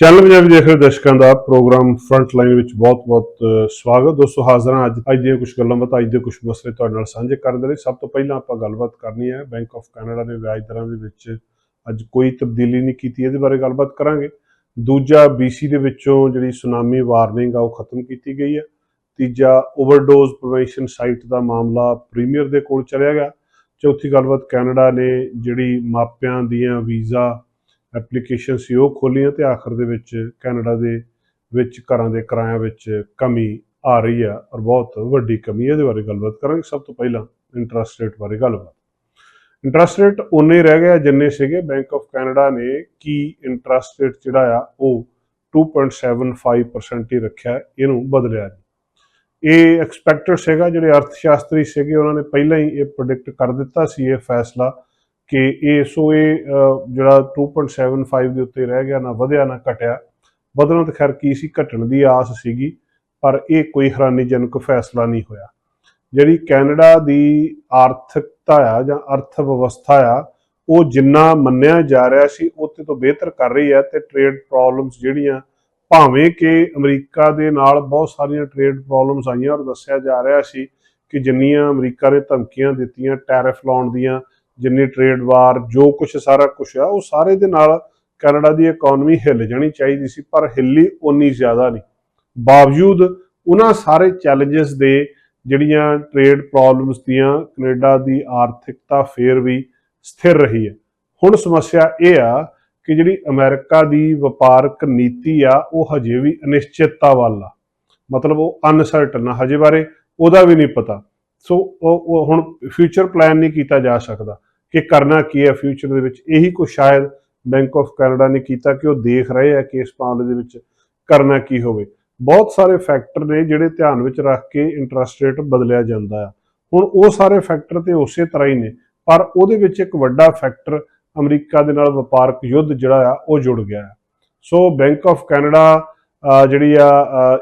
Channel Punjabi ਦੇਖ ਰਹੇ ਦਰਸ਼ਕਾਂ ਦਾ ਪ੍ਰੋਗਰਾਮ ਫਰੰਟ ਲਾਈਨ ਵਿੱਚ ਬਹੁਤ-ਬਹੁਤ ਸਵਾਗਤ। ਦੋਸਤੋ, ਹਾਜ਼ਰ ਹਾਂ ਅੱਜ ਅੱਜ ਦੀਆਂ ਕੁਝ ਗੱਲਾਂ ਬਾਤਾਂ, ਅੱਜ ਦੇ ਕੁਝ ਮਸਲੇ ਤੁਹਾਡੇ ਨਾਲ ਸਾਂਝੇ ਕਰਨ ਦੇ ਲਈ। ਸਭ ਤੋਂ ਪਹਿਲਾਂ ਆਪਾਂ ਗੱਲਬਾਤ ਕਰਨੀ ਹੈ ਬੈਂਕ ਆਫ ਕੈਨੇਡਾ ਨੇ ਵਿਆਜ ਦਰਾਂ ਦੇ ਵਿੱਚ ਅੱਜ ਕੋਈ ਤਬਦੀਲੀ ਨਹੀਂ ਕੀਤੀ, ਇਹਦੇ ਬਾਰੇ ਗੱਲਬਾਤ ਕਰਾਂਗੇ। ਦੂਜਾ BC ਦੇ ਵਿੱਚੋਂ ਜਿਹੜੀ ਸੁਨਾਮੀ ਵਾਰਨਿੰਗ ਆ, ਉਹ ਖਤਮ ਕੀਤੀ ਗਈ ਹੈ। ਤੀਜਾ, ਓਵਰਡੋਜ਼ ਪ੍ਰੀਵੈਂਸ਼ਨ ਸਾਈਟ ਦਾ ਮਾਮਲਾ ਪ੍ਰੀਮੀਅਰ ਦੇ ਕੋਲ ਚਲਿਆ ਗਿਆ। ਚੌਥੀ, ਗੱਲਬਾਤ ਕੈਨੇਡਾ ਨੇ ਜਿਹੜੀ ਮਾਪਿਆਂ ਦੀਆਂ ਵੀਜ਼ਾ ਐਪਲੀਕੇਸ਼ਨ ਸੀ, ਉਹ ਖੋਲੀਆਂ ਤੇ ਆਖਰ ਦੇ ਵਿੱਚ ਕੈਨੇਡਾ ਦੇ ਵਿੱਚ ਘਰਾਂ ਦੇ ਕਿਰਾਇਆਂ ਵਿੱਚ ਕਮੀ ਆ ਰਹੀ ਹੈ ਔਰ ਬਹੁਤ ਵੱਡੀ ਕਮੀ ਹੈ। ਇਹਦੇ ਬਾਰੇ ਗੱਲਬਾਤ ਕਰਾਂਗੇ। ਸਭ ਤੋਂ ਪਹਿਲਾਂ ਇੰਟਰਸਟ ਰੇਟ ਬਾਰੇ ਗੱਲਬਾਤ। ਇੰਟਰਸਟ ਰੇਟ ਉਨੇ ਹੀ ਰਹਿ ਗਿਆ ਜਿੰਨੇ ਸੀਗੇ। ਬੈਂਕ ਆਫ ਕੈਨੇਡਾ ਨੇ ਕੀ ਇੰਟਰਸਟ ਰੇਟ ਜਿਹੜਾ ਆ, ਉਹ 2.75% ਹੀ ਰੱਖਿਆ। ਇਹਨੂੰ ਬਦਲਿਆ ਨਹੀਂ ਇਹ ਐਕਸਪੈਕਟਡ ਸੀਗਾ। ਜਿਹੜੇ ਅਰਥ ਸ਼ਾਸਤਰੀ ਸੀਗੇ, ਉਹਨਾਂ ਨੇ ਪਹਿਲਾਂ ਹੀ ਇਹ ਪ੍ਰੈਡਿਕਟ ਕਰ ਦਿੱਤਾ ਸੀ ਇਹ ਫੈਸਲਾ। ਕਿ ਇਹ ਸੋ ਇਹ ਅਹ, ਜਿਹੜਾ 2.75 ਦੇ ਉੱਤੇ ਰਹਿ ਗਿਆ ਨਾ ਵਧਿਆ ਨਾ ਘਟਿਆ। ਵਧਣਾ ਤਾਂ ਖੈਰ ਕੀ ਸੀ ਘਟਣ ਦੀ ਆਸ ਸੀਗੀ ਪਰ ਇਹ ਕੋਈ ਹੈਰਾਨੀਜਨਕ ਫੈਸਲਾ ਨਹੀਂ ਹੋਇਆ। ਜਿਹੜੀ ਕੈਨੇਡਾ ਦੀ ਆਰਥਿਕਤਾ ਆ ਜਾਂ ਅਰਥ ਵਿਵਸਥਾ ਆ ਉਹ ਜਿੰਨਾ ਮੰਨਿਆ ਜਾ ਰਿਹਾ ਸੀ ਉੱਤੇ ਤੋਂ ਬਿਹਤਰ ਕਰ ਰਹੀ ਹੈ ਤੇ ਟ੍ਰੇਡ ਪ੍ਰੋਬਲਮਸ ਜਿਹੜੀਆਂ ਭਾਵੇਂ ਕਿ ਅਮਰੀਕਾ ਦੇ ਨਾਲ ਬਹੁਤ ਸਾਰੀਆਂ ਟ੍ਰੇਡ ਪ੍ਰੋਬਲਮਸ ਆਈਆਂ ਔਰ ਦੱਸਿਆ ਜਾ ਰਿਹਾ ਸੀ ਕਿ ਜਿੰਨੀਆਂ ਅਮਰੀਕਾ ਨੇ ਧਮਕੀਆਂ ਦਿੱਤੀਆਂ ਟੈਰਿਫ ਲਾਉਣ ਦੀਆਂ ਜਿੰਨੀ ਟ੍ਰੇਡ ਵਾਰ ਜੋ ਕੁਝ ਸਾਰਾ ਕੁਝ ਆ, ਉਹ ਸਾਰੇ ਦੇ ਨਾਲ ਕੈਨੇਡਾ ਦੀ ਇਕਨੋਮੀ ਹਿੱਲ ਜਾਣੀ ਚਾਹੀਦੀ ਸੀ, ਪਰ ਹਿੱਲੀ ਉਨੀ ਜ਼ਿਆਦਾ ਨਹੀਂ। ਬਾਵਜੂਦ ਉਹਨਾਂ ਸਾਰੇ ਚੈਲੰਜਸ ਦੇ ਜਿਹੜੀਆਂ ਟ੍ਰੇਡ ਪ੍ਰੋਬਲਮਸ ਦੀਆਂ, ਕੈਨੇਡਾ ਦੀ ਆਰਥਿਕਤਾ ਫੇਰ ਵੀ ਸਥਿਰ ਰਹੀ ਹੈ। ਹੁਣ ਸਮੱਸਿਆ ਇਹ ਆ ਕਿ ਜਿਹੜੀ ਅਮਰੀਕਾ ਦੀ ਵਪਾਰਕ ਨੀਤੀ ਆ, ਉਹ ਹਜੇ ਵੀ ਅਨਿਸ਼ਚਿਤਤਾ ਵੱਲ ਆ। ਮਤਲਬ ਉਹ ਅਨਸਰਟਨ ਆ, ਹਜੇ ਬਾਰੇ ਉਹਦਾ ਵੀ ਨਹੀਂ ਪਤਾ। ਸੋ ਉਹ ਹੁਣ ਫਿਊਚਰ ਪਲਾਨ ਨਹੀਂ ਕੀਤਾ ਜਾ ਸਕਦਾ। ਕਿ ਕਰਨਾ ਕੀ ਹੈ ਫਿਊਚਰ ਦੇ ਵਿੱਚ? ਇਹੀ ਕੁਝ ਸ਼ਾਇਦ ਬੈਂਕ ਆਫ ਕੈਨੇਡਾ ਨੇ ਕੀਤਾ ਕਿ ਉਹ ਦੇਖ ਰਹੇ ਆ ਕਿ ਇਸ ਮਾਮਲੇ ਦੇ ਵਿੱਚ ਕਰਨਾ ਕੀ ਹੋਵੇ। ਬਹੁਤ ਸਾਰੇ ਫੈਕਟਰ ਨੇ ਜਿਹੜੇ ਧਿਆਨ ਵਿੱਚ ਰੱਖ ਕੇ ਇੰਟਰਸਟ ਰੇਟ ਬਦਲਿਆ ਜਾਂਦਾ ਆ। ਹੁਣ ਉਹ ਸਾਰੇ ਫੈਕਟਰ ਤੇ ਉਸੇ ਤਰ੍ਹਾਂ ਹੀ ਨੇ, ਪਰ ਉਹਦੇ ਵਿੱਚ ਇੱਕ ਵੱਡਾ ਫੈਕਟਰ ਅਮਰੀਕਾ ਦੇ ਨਾਲ ਵਪਾਰਕ ਯੁੱਧ ਜਿਹੜਾ ਆ, ਉਹ ਜੁੜ ਗਿਆ ਹੈ ਸੋ ਬੈਂਕ ਆਫ ਕੈਨੇਡਾ ਜਿਹੜੀ ਆ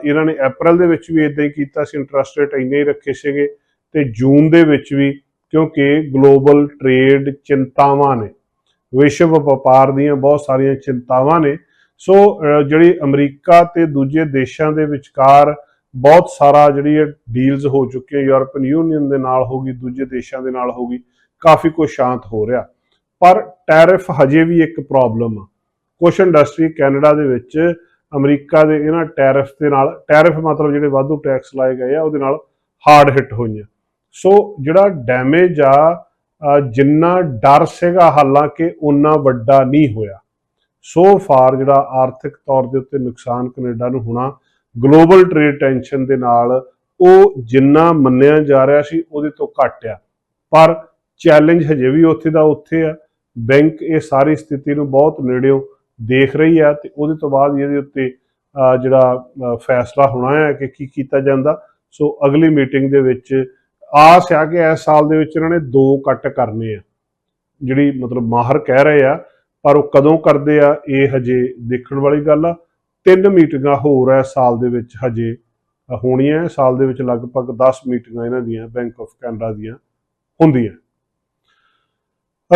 ਇਹਨਾਂ ਨੇ ਅਪ੍ਰੈਲ ਦੇ ਵਿੱਚ ਵੀ ਇਦਾਂ ਹੀ ਕੀਤਾ ਸੀ ਇੰਟਰਸਟ ਰੇਟ ਇੰਨੇ ਹੀ ਰੱਖੇ ਸੀਗੇ ਤੇ ਜੂਨ ਦੇ ਵਿੱਚ ਵੀ ਕਿਉਂਕਿ ਗਲੋਬਲ ਟ੍ਰੇਡ ਚਿੰਤਾਵਾਂ ਨੇ, ਵਿਸ਼ਵ ਵਪਾਰ ਦੀਆਂ ਬਹੁਤ ਸਾਰੀਆਂ ਚਿੰਤਾਵਾਂ ਨੇ। ਸੋ ਜਿਹੜੀ ਅਮਰੀਕਾ ਤੇ ਦੂਜੇ ਦੇਸ਼ਾਂ ਦੇ ਵਿਚਕਾਰ ਬਹੁਤ ਸਾਰਾ ਜਿਹੜੀ ਇਹ ਡੀਲਸ ਹੋ ਚੁੱਕੀਆਂ, ਯੂਰਪੀਅਨ ਯੂਨੀਅਨ ਦੇ ਨਾਲ ਹੋ ਗਈ, ਦੂਜੇ ਦੇਸ਼ਾਂ ਦੇ ਨਾਲ ਹੋ ਗਈ, ਕਾਫੀ ਕੁਝ ਸ਼ਾਂਤ ਹੋ ਰਿਹਾ। ਪਰ ਟੈਰਿਫ ਹਜੇ ਵੀ ਇੱਕ ਪ੍ਰੋਬਲਮ ਆ। ਕੁਝ ਇੰਡਸਟਰੀ ਕੈਨੇਡਾ ਦੇ ਵਿੱਚ, ਅਮਰੀਕਾ ਦੇ ਇਹਨਾਂ ਟੈਰਿਫ ਦੇ ਨਾਲ, ਟੈਰਿਫ ਮਤਲਬ ਜਿਹੜੇ ਵਾਧੂ ਟੈਕਸ ਲਾਏ ਗਏ ਆ, ਉਹਦੇ ਨਾਲ ਹਾਰਡ ਹਿੱਟ ਹੋਈਆਂ। ਸੋ ਜਿਹੜਾ ਡੈਮੇਜ ਆ ਜਿੰਨਾ ਡਰ ਸੀਗਾ ਹਾਲਾਂਕਿ ਉਨਾ ਵੱਡਾ ਨਹੀਂ ਹੋਇਆ। ਸੋ ਫਾਰ ਜਿਹੜਾ ਆਰਥਿਕ ਤੌਰ ਦੇ ਉੱਤੇ ਨੁਕਸਾਨ ਕੈਨੇਡਾ ਨੂੰ ਹੋਣਾ ਗਲੋਬਲ ਟ੍ਰੇਡ ਟੈਂਸ਼ਨ ਦੇ ਨਾਲ ਉਹ ਜਿੰਨਾ ਮੰਨਿਆ ਜਾ ਰਿਹਾ ਸੀ ਉਹਦੇ ਤੋਂ ਘੱਟ ਆ। ਪਰ ਚੈਲੰਜ ਹਜੇ ਵੀ ਉੱਥੇ ਦਾ ਉੱਥੇ ਆ। ਬੈਂਕ ਇਹ ਸਾਰੀ ਸਥਿਤੀ ਨੂੰ ਬਹੁਤ ਨੇੜਿਓਂ ਦੇਖ ਰਹੀ ਆ ਤੇ ਉਹਦੇ ਤੋਂ ਬਾਅਦ ਇਹਦੇ ਉੱਤੇ ਜਿਹੜਾ ਫੈਸਲਾ ਹੋਣਾ ਹੈ ਕਿ ਕੀ ਕੀਤਾ ਜਾਂਦਾ। ਸੋ ਅਗਲੀ ਮੀਟਿੰਗ ਦੇ ਵਿੱਚ ਆਸ ਆ ਕਿ ਇਸ ਸਾਲ ਦੇ ਵਿੱਚ ਇਹਨਾਂ ਨੇ ਦੋ ਕੱਟ ਕਰਨੇ ਆ। ਜਿਹੜੀ ਮਤਲਬ ਮਾਹਰ ਕਹਿ ਰਹੇ ਆ, ਪਰ ਉਹ ਕਦੋਂ ਕਰਦੇ ਆ, ਇਹ ਹਜੇ ਦੇਖਣ ਵਾਲੀ ਗੱਲ ਆ। ਤਿੰਨ ਮੀਟਿੰਗਾਂ ਹੋਰ ਐ ਸਾਲ ਦੇ ਵਿੱਚ ਹਜੇ ਹੋਣੀਆਂ ਸਾਲ ਦੇ ਵਿੱਚ ਲਗਭਗ 10 ਮੀਟਿੰਗਾਂ ਇਹਨਾਂ ਦੀਆਂ ਬੈਂਕ ਆਫ ਕੈਨੇਡਾ ਦੀਆਂ ਹੁੰਦੀਆਂ।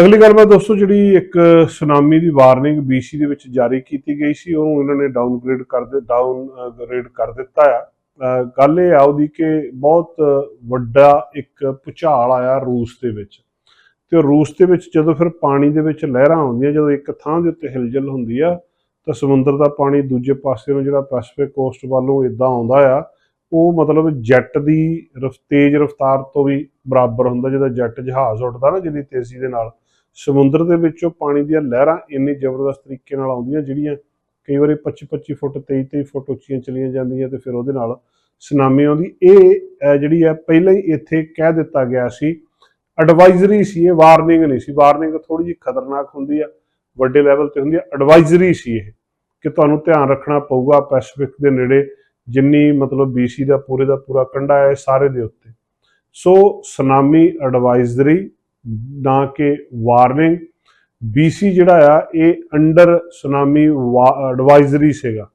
ਅਗਲੀ ਗੱਲ ਮੈਂ ਦੋਸਤੋ ਜਿਹੜੀ ਇੱਕ ਸੁਨਾਮੀ ਦੀ ਵਾਰਨਿੰਗ BC ਦੇ ਵਿੱਚ ਜਾਰੀ ਕੀਤੀ ਗਈ ਸੀ, ਉਹਨੂੰ ਇਹਨਾਂ ਨੇ ਡਾਊਨਗ੍ਰੇਡ ਕਰ ਦੇ ਡਾਊਨ ਗ੍ਰੇਡ ਕਰ ਦਿੱਤਾ ਆ। ਗੱਲ ਇਹ ਆ ਉਹਦੀ ਕਿ ਬਹੁਤ ਵੱਡਾ ਇੱਕ ਭੁਚਾਲ ਆਇਆ ਰੂਸ ਦੇ ਵਿੱਚ। ਤੇ ਰੂਸ ਦੇ ਵਿੱਚ ਜਦੋਂ ਫਿਰ ਪਾਣੀ ਦੇ ਵਿੱਚ ਲਹਿਰਾਂ ਆਉਂਦੀਆਂ, ਜਦੋਂ ਇੱਕ ਥਾਂ ਦੇ ਉੱਤੇ ਹਿਲਜੁਲ ਹੁੰਦੀ ਆ, ਤਾਂ ਸਮੁੰਦਰ ਦਾ ਪਾਣੀ ਦੂਜੇ ਪਾਸੇ ਨੂੰ ਜਿਹੜਾ ਪੈਸੀਫਿਕ ਕੋਸਟ ਵੱਲੋਂ ਇਦਾਂ ਆਉਂਦਾ ਆ, ਉਹ ਮਤਲਬ ਜੈਟ ਦੀ ਰਫ, ਤੇਜ਼ ਰਫ਼ਤਾਰ ਤੋਂ ਵੀ ਬਰਾਬਰ ਹੁੰਦਾ, ਜਿਹਦਾ ਜੈਟ ਜਹਾਜ਼ ਉੱਡਦਾ ਨਾ ਜਿਹਦੀ ਤੇਜ਼ੀ ਦੇ ਨਾਲ। ਸਮੁੰਦਰ ਦੇ ਵਿੱਚੋਂ ਪਾਣੀ ਦੀਆਂ ਲਹਿਰਾਂ ਇੰਨੀ ਜ਼ਬਰਦਸਤ ਤਰੀਕੇ ਨਾਲ ਆਉਂਦੀਆਂ, ਜਿਹੜੀਆਂ ਕਈ ਵਾਰੀ 25 25 ਫੁੱਟ 23 23 ਫੁੱਟ ਉੱਚੀਆਂ ਚਲੀਆਂ ਜਾਂਦੀਆਂ ਤੇ ਫਿਰ ਉਹਦੇ ਨਾਲ ਸੁਨਾਮੀ ਆਉਂਦੀ। ਇਹ ਜਿਹੜੀ ਹੈ, ਪਹਿਲਾਂ ਹੀ ਇੱਥੇ ਕਹਿ ਦਿੱਤਾ ਗਿਆ ਸੀ ਐਡਵਾਈਜ਼ਰੀ ਸੀ, ਇਹ ਵਾਰਨਿੰਗ ਨਹੀਂ ਸੀ। ਵਾਰਨਿੰਗ ਥੋੜੀ ਜਿਹੀ ਖਤਰਨਾਕ ਹੁੰਦੀ ਆ, ਵੱਡੇ ਲੈਵਲ ਤੇ ਹੁੰਦੀ ਆ। ਐਡਵਾਈਜ਼ਰੀ ਸੀ ਇਹ, ਕਿ ਤੁਹਾਨੂੰ ਧਿਆਨ ਰੱਖਣਾ ਪਊਗਾ ਪੈਸੀਫਿਕ ਦੇ ਨੇੜੇ, ਜਿੰਨੀ ਮਤਲਬ BC ਦਾ ਪੂਰੇ ਦਾ ਪੂਰਾ ਕੰਢਾ ਹੈ ਸਾਰੇ ਦੇ ਉੱਤੇ। ਸੋ ਸੁਨਾਮੀ ਐਡਵਾਈਜ਼ਰੀ ਨਾ ਕਿ ਵਾਰਨਿੰਗ BC ਜਿਹੜਾ ਆ, ਇਹ ਅੰਡਰ ਸੁਨਾਮੀ ਐਡਵਾਈਜ਼ਰੀ ਸੀਗਾ।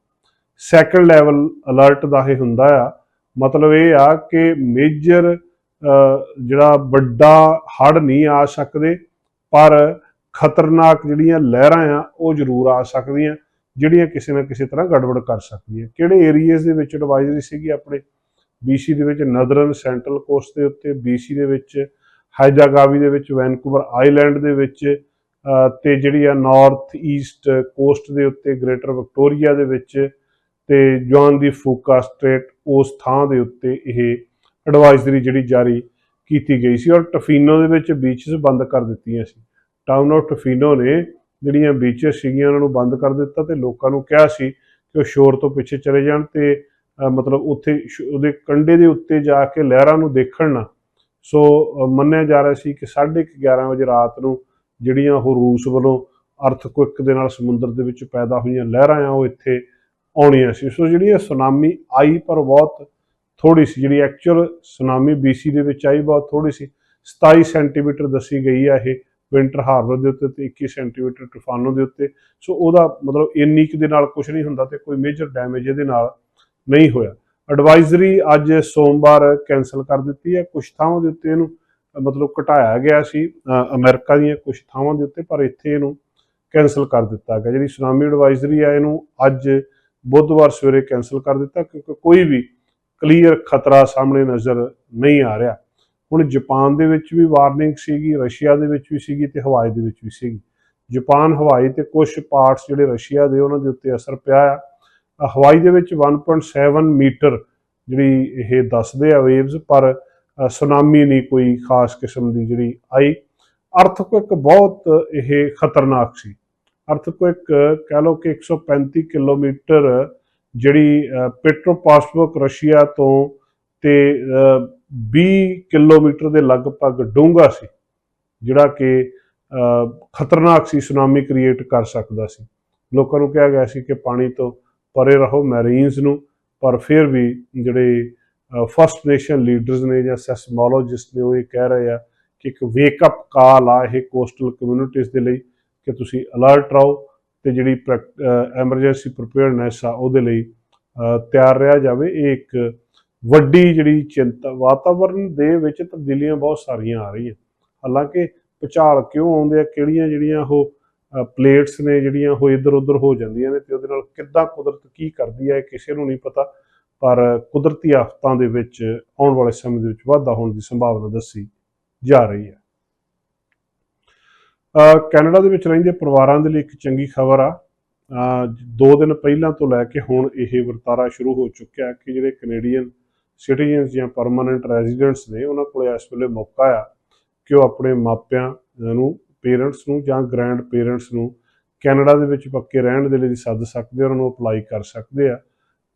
ਸੈਕੰਡ ਲੈਵਲ ਅਲਰਟ ਦਾ ਇਹ ਹੁੰਦਾ ਆ। ਮਤਲਬ ਇਹ ਆ ਕਿ ਮੇਜਰ ਜਿਹੜਾ ਵੱਡਾ ਹੜ ਨਹੀਂ ਆ ਸਕਦੇ, ਪਰ ਖਤਰਨਾਕ ਜਿਹੜੀਆਂ ਲਹਿਰਾਂ ਆ, ਉਹ ਜ਼ਰੂਰ ਆ ਸਕਦੀਆਂ, ਜਿਹੜੀਆਂ ਕਿਸੇ ਨਾ ਕਿਸੇ ਤਰ੍ਹਾਂ ਗੜਬੜ ਕਰ ਸਕਦੀਆਂ। ਕਿਹੜੇ ਏਰੀਆਜ਼ ਦੇ ਵਿੱਚ ਐਡਵਾਈਜ਼ਰੀ ਸੀਗੀ ਆਪਣੇ? BC ਦੇ ਵਿੱਚ ਨਦਰਨ ਸੈਂਟਰਲ ਕੋਸਟ ਦੇ ਉੱਤੇ BC ਦੇ ਵਿੱਚ ਹਾਈਜਾਗਾਵੀ ਦੇ ਵਿੱਚ ਵੈਨਕੂਵਰ ਆਈਲੈਂਡ ਦੇ ਵਿੱਚ ਤੇ ਜਿਹੜੀ ਆ ਨਾਰਥ ਈਸਟ ਕੋਸਟ ਦੇ ਉੱਤੇ ਗ੍ਰੇਟਰ ਵਿਕਟੋਰੀਆ ਦੇ ਵਿੱਚ ਤੇ ਜੌਨ ਦੀ ਫੂਕਾ ਸਟ੍ਰੇਟ ਉਸ ਥਾਂ ਦੇ ਉੱਤੇ ਇਹ ਐਡਵਾਈਜ਼ਰੀ ਜਿਹੜੀ ਜਾਰੀ ਕੀਤੀ ਗਈ ਸੀ ਔਰ ਟਫੀਨੋ ਦੇ ਵਿੱਚ ਬੀਚਸ ਬੰਦ ਕਰ ਦਿੱਤੀਆਂ ਸੀ। ਟਾਊਨ ਆਫ ਟਫੀਨੋ ਨੇ ਜਿਹੜੀਆਂ ਬੀਚਸ ਸੀਗੀਆਂ ਉਹਨਾਂ ਨੂੰ ਬੰਦ ਕਰ ਦਿੱਤਾ ਤੇ ਲੋਕਾਂ ਨੂੰ ਕਿਹਾ ਸੀ ਕਿ ਉਹ ਸ਼ੋਰ ਤੋਂ ਪਿੱਛੇ ਚਲੇ ਜਾਣ ਤੇ ਮਤਲਬ ਉੱਥੇ ਸ਼- ਉਹਦੇ ਕੰਢੇ ਦੇ ਉੱਤੇ ਜਾ ਕੇ ਲਹਿਰਾਂ ਨੂੰ ਦੇਖਣ ਨਾ। ਸੋ ਮੰਨਿਆ ਜਾ ਰਿਹਾ ਸੀ ਕਿ 11:30 ਵਜੇ ਰਾਤ ਨੂੰ ਜਿਹੜੀਆਂ ਉਹ ਰੂਸ ਵੱਲੋਂ ਅਰਥਕੁਇਕ ਦੇ ਨਾਲ ਸਮੁੰਦਰ ਦੇ ਵਿੱਚ ਪੈਦਾ ਹੋਈਆਂ ਲਹਿਰਾਂ ਆ, ਉਹ ਇੱਥੇ ਆਉਣੀਆਂ ਸੀ। ਸੋ ਜਿਹੜੀ ਇਹ ਸੁਨਾਮੀ ਆਈ ਪਰ ਬਹੁਤ ਥੋੜੀ ਸੀ, ਜਿਹੜੀ ਐਕਚੁਅਲ ਸੁਨਾਮੀ BC ਦੇ ਵਿੱਚ ਆਈ ਬਹੁਤ ਥੋੜੀ ਸੀ। 27 ਸੈਂਟੀਮੀਟਰ ਦੱਸੀ ਗਈ ਆ ਇਹ ਵਿੰਟਰ ਹਾਰਬਰ ਦੇ ਉੱਤੇ ਤੇ 21 ਸੈਂਟੀਮੀਟਰ ਟੂਫਾਨੋ ਦੇ ਉੱਤੇ। ਸੋ ਉਹਦਾ ਮਤਲਬ ਇੰਨੀ ਕੁ ਦੇ ਨਾਲ ਕੁਝ ਨਹੀਂ ਹੁੰਦਾ ਤੇ ਕੋਈ ਮੇਜਰ ਡੈਮੇਜ ਇਹਦੇ ਨਾਲ ਨਹੀਂ ਹੋਇਆ। ਐਡਵਾਈਜ਼ਰੀ ਅੱਜ ਸੋਮਵਾਰ ਕੈਨਸਲ ਕਰ ਦਿੱਤੀ ਹੈ ਕੁਝ ਥਾਵਾਂ ਦੇ ਉੱਤੇ ਇਹਨੂੰ ਮਤਲਬ ਘਟਾਇਆ ਗਿਆ ਸੀ ਅ, ਅਮਰੀਕਾ ਦੀਆਂ ਕੁਝ ਥਾਵਾਂ ਦੇ ਉੱਤੇ ਪਰ ਇੱਥੇ ਇਹਨੂੰ ਕੈਨਸਲ ਕਰ ਦਿੱਤਾ ਗਿਆ। ਜਿਹੜੀ ਸੁਨਾਮੀ ਐਡਵਾਈਜ਼ਰੀ ਆ ਇਹਨੂੰ ਅੱਜ ਬੁੱਧਵਾਰ ਸਵੇਰੇ ਕੈਨਸਲ ਕਰ ਦਿੱਤਾ ਕਿਉਂਕਿ ਕੋਈ ਵੀ ਕਲੀਅਰ ਖਤਰਾ ਸਾਹਮਣੇ ਨਜ਼ਰ ਨਹੀਂ ਆ ਰਿਹਾ। ਹੁਣ ਜਾਪਾਨ ਦੇ ਵਿੱਚ ਵੀ ਵਾਰਨਿੰਗ ਸੀਗੀ ਰਸ਼ੀਆ ਦੇ ਵਿੱਚ ਵੀ ਸੀਗੀ ਤੇ ਹਵਾਈ ਦੇ ਵਿੱਚ ਵੀ ਸੀਗੀ। ਜਾਪਾਨ ਹਵਾਈ ਤੇ ਕੁਝ ਪਾਰਟਸ ਜਿਹੜੇ ਰਸ਼ੀਆ ਦੇ ਉਹਨਾਂ ਦੇ ਉੱਤੇ ਅਸਰ ਪਿਆ ਆ। ਹਵਾਈ ਦੇ ਵਿੱਚ 1.7 ਮੀਟਰ ਜਿਹੜੀ ਇਹ ਦੱਸਦੇ ਆ ਵੇਵਸ ਪਰ ਸੁਨਾਮੀ ਨਹੀਂ ਕੋਈ ਖਾਸ ਕਿਸਮ ਦੀ ਜਿਹੜੀ ਆਈ। ਅਰਥਕੁਇਕ ਬਹੁਤ ਇਹ ਖਤਰਨਾਕ ਸੀ। ਅਰਥਕੁਇਕ ਕਹਿ ਲਓ ਕਿ 135 ਕਿਲੋਮੀਟਰ ਜਿਹੜੀ ਅ, ਪੈਟਰੋਪਾਸਵਕ ਰਸ਼ੀਆ ਤੋਂ ਤੇ ਅ, 20 ਕਿਲੋਮੀਟਰ ਦੇ ਲਗਭਗ ਡੂੰਘਾ ਸੀ ਜਿਹੜਾ ਕਿ ਖਤਰਨਾਕ ਸੀ ਸੁਨਾਮੀ ਕ੍ਰੀਏਟ ਕਰ ਸਕਦਾ ਸੀ। ਲੋਕਾਂ ਨੂੰ ਕਿਹਾ ਗਿਆ ਸੀ ਕਿ ਪਾਣੀ ਤੋਂ ਪਰੇ ਰਹੋ ਮੈਰੀਨਸ ਨੂੰ ਪਰ ਫਿਰ ਵੀ ਜਿਹੜੇ ਫਸਟ ਨੇਸ਼ਨ ਲੀਡਰਸ ਨੇ ਜਾਂ ਸੈਸਮੋਲੋਜਿਸਟ ਨੇ ਉਹ ਇਹ ਕਹਿ ਰਹੇ ਆ ਕਿ ਇੱਕ ਵੇਕ ਅਪ ਕਾਲ ਆ ਇਹ ਕੋਸਟਲ ਕਮਿਊਨਿਟੀਜ਼ ਦੇ ਲਈ ਕਿ ਤੁਸੀਂ ਅਲਰਟ ਰਹੋ ਤੇ ਜਿਹੜੀ ਐਮਰਜੈਂਸੀ ਪ੍ਰੀਪੇਅਰਨੈਸ ਆ ਉਹਦੇ ਲਈ ਤਿਆਰ ਰਿਹਾ ਜਾਵੇ। ਇਹ ਇੱਕ ਵੱਡੀ ਜਿਹੜੀ ਚਿੰਤਾ ਵਾਤਾਵਰਣ ਦੇ ਵਿੱਚ ਤਬਦੀਲੀਆਂ ਬਹੁਤ ਸਾਰੀਆਂ ਆ ਰਹੀਆਂ। ਹਾਲਾਂਕਿ ਭੁਚਾਲ ਕਿਉਂ ਆਉਂਦੇ ਆ, ਕਿਹੜੀਆਂ ਜਿਹੜੀਆਂ ਉਹ ਪਲੇਟਸ ਨੇ ਜਿਹੜੀਆਂ ਉਹ ਇੱਧਰ ਉੱਧਰ ਹੋ ਜਾਂਦੀਆਂ ਨੇ ਤੇ ਉਹਦੇ ਨਾਲ ਕਿੱਦਾਂ ਕੁਦਰਤ ਕੀ ਕਰਦੀ ਹੈ ਇਹ ਕਿਸੇ ਨੂੰ ਨਹੀਂ ਪਤਾ। ਪਰ ਕੁਦਰਤੀ ਆਫਤਾਂ ਦੇ ਵਿੱਚ ਆਉਣ ਵਾਲੇ ਸਮੇਂ ਦੇ ਵਿੱਚ ਵਾਧਾ ਹੋਣ ਦੀ ਸੰਭਾਵਨਾ ਦੱਸੀ ਜਾ ਰਹੀ ਹੈ। ਕੈਨੇਡਾ ਦੇ ਵਿੱਚ ਰਹਿੰਦੇ ਪਰਿਵਾਰਾਂ ਦੇ ਲਈ ਇੱਕ ਚੰਗੀ ਖਬਰ ਆ। ਦੋ ਦਿਨ ਪਹਿਲਾਂ ਤੋਂ ਲੈ ਕੇ ਹੁਣ ਇਹ ਵਰਤਾਰਾ ਸ਼ੁਰੂ ਹੋ ਚੁੱਕਿਆ ਕਿ ਜਿਹੜੇ ਕੈਨੇਡੀਅਨ ਸਿਟੀਜ਼ਨਸ ਜਾਂ ਪਰਮਨੈਂਟ ਰੈਜ਼ੀਡੈਂਟਸ ਨੇ ਉਹਨਾਂ ਕੋਲ ਇਸ ਵੇਲੇ ਮੌਕਾ ਆ ਕਿ ਉਹ ਆਪਣੇ ਮਾਪਿਆਂ ਨੂੰ ਪੇਰੈਂਟਸ ਨੂੰ ਜਾਂ ਗ੍ਰੈਂਡ ਪੇਰੈਂਟਸ ਨੂੰ ਕੈਨੇਡਾ ਦੇ ਵਿੱਚ ਪੱਕੇ ਰਹਿਣ ਦੇ ਲਈ ਸੱਦ ਸਕਦੇ ਆ, ਉਹਨਾਂ ਨੂੰ ਅਪਲਾਈ ਕਰ ਸਕਦੇ ਆ।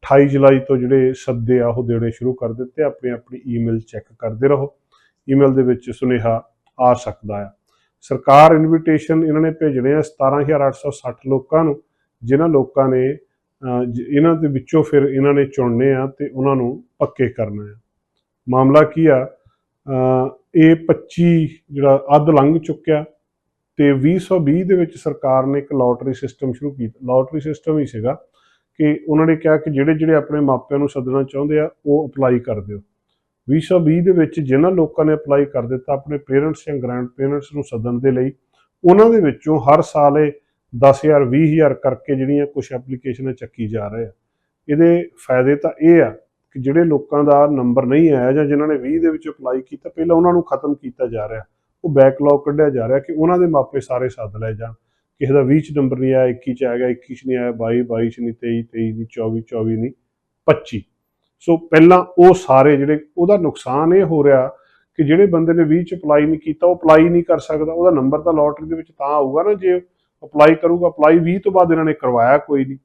28 ਜੁਲਾਈ ਤੋਂ ਜਿਹੜੇ ਸੱਦੇ ਆ, ਉਹ ਦੇਣੇ ਸ਼ੁਰੂ ਕਰ ਦਿੱਤੇ। ਆਪਣੇ ਆਪਣੀ ਈਮੇਲ ਚੈੱਕ ਕਰਦੇ ਰਹੋ। ਈਮੇਲ ਦੇ ਵਿੱਚ ਸੁਨੇਹਾ ਆ ਸਕਦਾ ਆ। ਸਰਕਾਰ ਇਨਵੀਟੇਸ਼ਨ ਇਹਨਾਂ ਨੇ ਭੇਜਣੇ ਆ 17860 ਲੋਕਾਂ ਨੂੰ, ਜਿਨ੍ਹਾਂ ਲੋਕਾਂ ਨੇ ਜ- ਇਹਨਾਂ ਦੇ ਵਿੱਚੋਂ ਫਿਰ ਇਹਨਾਂ ਨੇ ਚੁਣਨੇ ਆ ਤੇ ਉਹਨਾਂ ਨੂੰ ਪੱਕੇ ਕਰਨਾ ਆ। ਮਾਮਲਾ ਕੀ ਆ? ਇਹ 25 ਜਿਹੜਾ ਅੱਧ ਲੰਘ ਚੁੱਕਿਆ ਤੇ 2020 ਦੇ ਵਿੱਚ ਸਰਕਾਰ ਨੇ ਇੱਕ ਲੋਟਰੀ ਸਿਸਟਮ ਸ਼ੁਰੂ ਕੀਤਾ ਲੋਟਰੀ ਸਿਸਟਮ ਹੀ ਸੀਗਾ। ਕਿ ਉਹਨਾਂ ਨੇ ਕਿਹਾ ਕਿ ਜਿਹੜੇ ਜਿਹੜੇ ਆਪਣੇ ਮਾਪਿਆਂ ਨੂੰ ਸੱਦਣਾ ਚਾਹੁੰਦੇ ਆ, ਉਹ ਅਪਲਾਈ ਕਰ ਦਿਓ। 2020 ਦੇ ਵਿੱਚ ਜਿਨ੍ਹਾਂ ਲੋਕਾਂ ਨੇ ਅਪਲਾਈ ਕਰ ਦਿੱਤਾ ਆਪਣੇ ਪੇਰੈਂਟਸ ਜਾਂ ਗ੍ਰੈਂਡ ਪੇਰੈਂਟਸ ਨੂੰ ਸੱਦਣ ਦੇ ਲਈ, ਉਹਨਾਂ ਦੇ ਵਿੱਚੋਂ ਹਰ ਸਾਲ ਇਹ 10000 20000 ਕਰਕੇ ਜਿਹੜੀਆਂ ਕੁਝ ਐਪਲੀਕੇਸ਼ਨਾਂ ਚੱਕੀ ਜਾ ਰਹੇ ਆ। ਇਹਦੇ ਫਾਇਦੇ ਤਾਂ ਇਹ ਆ ਕਿ ਜਿਹੜੇ ਲੋਕਾਂ ਦਾ ਨੰਬਰ ਨਹੀਂ ਆਇਆ ਜਾਂ ਜਿਨ੍ਹਾਂ ਨੇ 20 ਦੇ ਵਿੱਚ ਅਪਲਾਈ ਕੀਤਾ, ਪਹਿਲਾਂ ਉਹਨਾਂ ਨੂੰ ਖਤਮ ਕੀਤਾ ਜਾ ਰਿਹਾ। ਉਹ ਬੈਕਲੌਗ ਕੱਢਿਆ ਜਾ ਰਿਹਾ ਕਿ ਉਹਨਾਂ ਦੇ ਮਾਪੇ ਸਾਰੇ ਸੱਦ ਲਏ ਜਾਣ। ਕਿਸੇ ਦਾ 20 ਚ ਨੰਬਰ ਨਹੀਂ ਆਇਆ 21 ਚ ਆ ਗਿਆ 21 ਚ ਨਹੀਂ ਆਇਆ 22 22 ਚ ਨਹੀਂ 23 23 ਨਹੀਂ 24 24 ਨਹੀਂ 25 ਸੋ ਪਹਿਲਾਂ ਉਹ ਸਾਰੇ ਜਿਹੜੇ, ਉਹਦਾ ਨੁਕਸਾਨ ਇਹ ਹੋ ਰਿਹਾ ਕਿ ਜਿਹੜੇ ਬੰਦੇ ਨੇ 20 ਚ ਅਪਲਾਈ ਨਹੀਂ ਕੀਤਾ, ਉਹ ਅਪਲਾਈ ਨਹੀਂ ਕਰ ਸਕਦਾ, ਉਹਦਾ ਨੰਬਰ ਤਾਂ ਲੋਟਰੀ ਦੇ ਵਿੱਚ ਤਾਂ ਆਊਗਾ ਨਾ, ਜੇ ਅਪਲਾਈ ਕਰੂਗਾ ਅਪਲਾਈ 20 ਤੋਂ ਬਾਅਦ ਇਹਨਾਂ ਨੇ ਕਰਵਾਇਆ ਕੋਈ ਨਹੀਂ।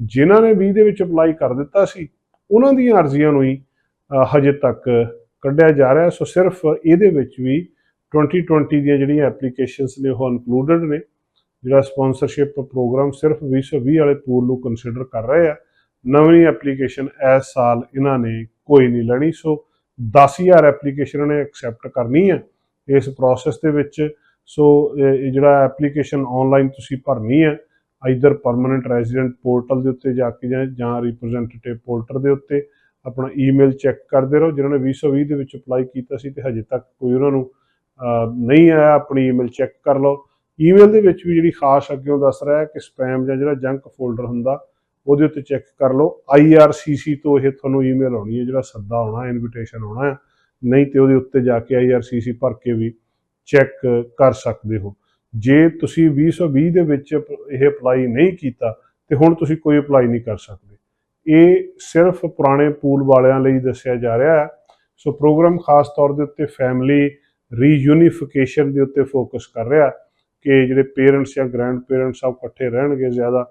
ਜਿਨ੍ਹਾਂ ਨੇ 20 ਦੇ ਵਿੱਚ ਅਪਲਾਈ ਕਰ ਦਿੱਤਾ ਸੀ, ਉਹਨਾਂ ਦੀਆਂ ਅਰਜ਼ੀਆਂ ਨੂੰ ਹੀ ਹਜੇ ਤੱਕ ਕੱਢਿਆ ਜਾ ਰਿਹਾ। ਸੋ ਸਿਰਫ ਇਹਦੇ ਵਿੱਚ ਵੀ 2020 ਦੀਆਂ ਜਿਹੜੀਆਂ ਐਪਲੀਕੇਸ਼ਨਸ ਨੇ, ਉਹ ਇਨਕਲੂਡਡ ਨੇ। ਜਿਹੜਾ ਸਪਾਂਸਰਸ਼ਿਪ ਪ੍ਰੋਗਰਾਮ ਸਿਰਫ 2020 ਵਾਲੇ ਪੂਲ ਨੂੰ ਕੰਸੀਡਰ ਕਰ ਰਹੇ ਆ, ਨਵੀਂ ਐਪਲੀਕੇਸ਼ਨ ਇਸ ਸਾਲ ਇਹਨਾਂ ਨੇ ਕੋਈ ਨਹੀਂ ਲੈਣੀ, ਸੋ 10000 ਐਪਲੀਕੇਸ਼ਨ ਨੇ ਐਕਸੈਪਟ ਕਰਨੀ ਹੈ ਇਸ ਪ੍ਰੋਸੈਸ ਦੇ ਵਿੱਚ। ਸੋ ਇਹ ਜਿਹੜਾ ਐਪਲੀਕੇਸ਼ਨ ਆਨਲਾਈਨ ਤੁਸੀਂ ਭਰਨੀ ਹੈ ਆਈਦਰ ਪਰਮਨੈਂਟ ਰੈਜ਼ੀਡੈਂਟ ਪੋਰਟਲ ਦੇ ਉੱਤੇ ਜਾ ਕੇ ਜਾਂ ਜਾਂ ਰਿਪਰੈਜ਼ੈਂਟੇਟਿਵ ਪੋਰਟਲ ਦੇ ਉੱਤੇ ਆਪਣਾ ਈਮੇਲ ਚੈੱਕ ਕਰਦੇ ਰਹੋ। ਜਿਨ੍ਹਾਂ ਨੇ 2020 ਦੇ ਵਿੱਚ ਅਪਲਾਈ ਕੀਤਾ ਸੀ ਤੇ ਹਜੇ ਤੱਕ ਕੋਈ ਉਹਨਾਂ ਨੂੰ ਨਹੀਂ ਆਇਆ, ਆਪਣੀ ਈਮੇਲ ਚੈੱਕ ਕਰ ਲਓ। ਈਮੇਲ ਦੇ ਵਿੱਚ ਵੀ ਜਿਹੜੀ ਖਾਸ ਅੱਗੇੋਂ ਦੱਸ ਰਿਹਾ ਕਿ ਸਪੈਮ ਜਾਂ ਜਿਹੜਾ ਜੰਕ ਫੋਲਡਰ ਹੁੰਦਾ, ਉਹਦੇ ਉੱਤੇ ਚੈੱਕ ਕਰ ਲਓ। IRCC ਤੋਂ ਇਹ ਤੁਹਾਨੂੰ ਈਮੇਲ ਆਉਣੀ ਹੈ, ਜਿਹੜਾ ਸੱਦਾ ਆਉਣਾ ਇਨਵੀਟੇਸ਼ਨ ਆਉਣਾ ਹੈ। ਨਹੀਂ ਤੇ ਉਹਦੇ ਉੱਤੇ ਜਾ ਕੇ IRCC ਭਰ ਕੇ ਵੀ ਚੈੱਕ ਕਰ ਸਕਦੇ ਹੋ। ਜੇ ਤੁਸੀਂ 2020 ਦੇ ਵਿੱਚ ਇਹ ਅਪਲਾਈ ਨਹੀਂ ਕੀਤਾ, ਤੇ ਹੁਣ ਤੁਸੀਂ ਕੋਈ ਅਪਲਾਈ ਨਹੀਂ ਕਰ ਸਕਦੇ। ਇਹ ਸਿਰਫ ਪੁਰਾਣੇ ਪੂਲ ਵਾਲਿਆਂ ਲਈ ਦੱਸਿਆ ਜਾ ਰਿਹਾ ਹੈ। ਸੋ ਪ੍ਰੋਗਰਾਮ ਖਾਸ ਤੌਰ ਦੇ ਉੱਤੇ ਫੈਮਿਲੀ ਰੀਯੂਨੀਫਿਕੇਸ਼ਨ ਦੇ ਉੱਤੇ ਫੋਕਸ ਕਰ ਰਿਹਾ ਹੈ। ਕਿ ਜਿਹੜੇ ਪੇਰੈਂਟਸ ਜਾਂ ਗ੍ਰੈਂਡ ਪੇਰੈਂਟਸ ਸਭ ਇਕੱਠੇ ਰਹਿਣਗੇ ਜ਼ਿਆਦਾ,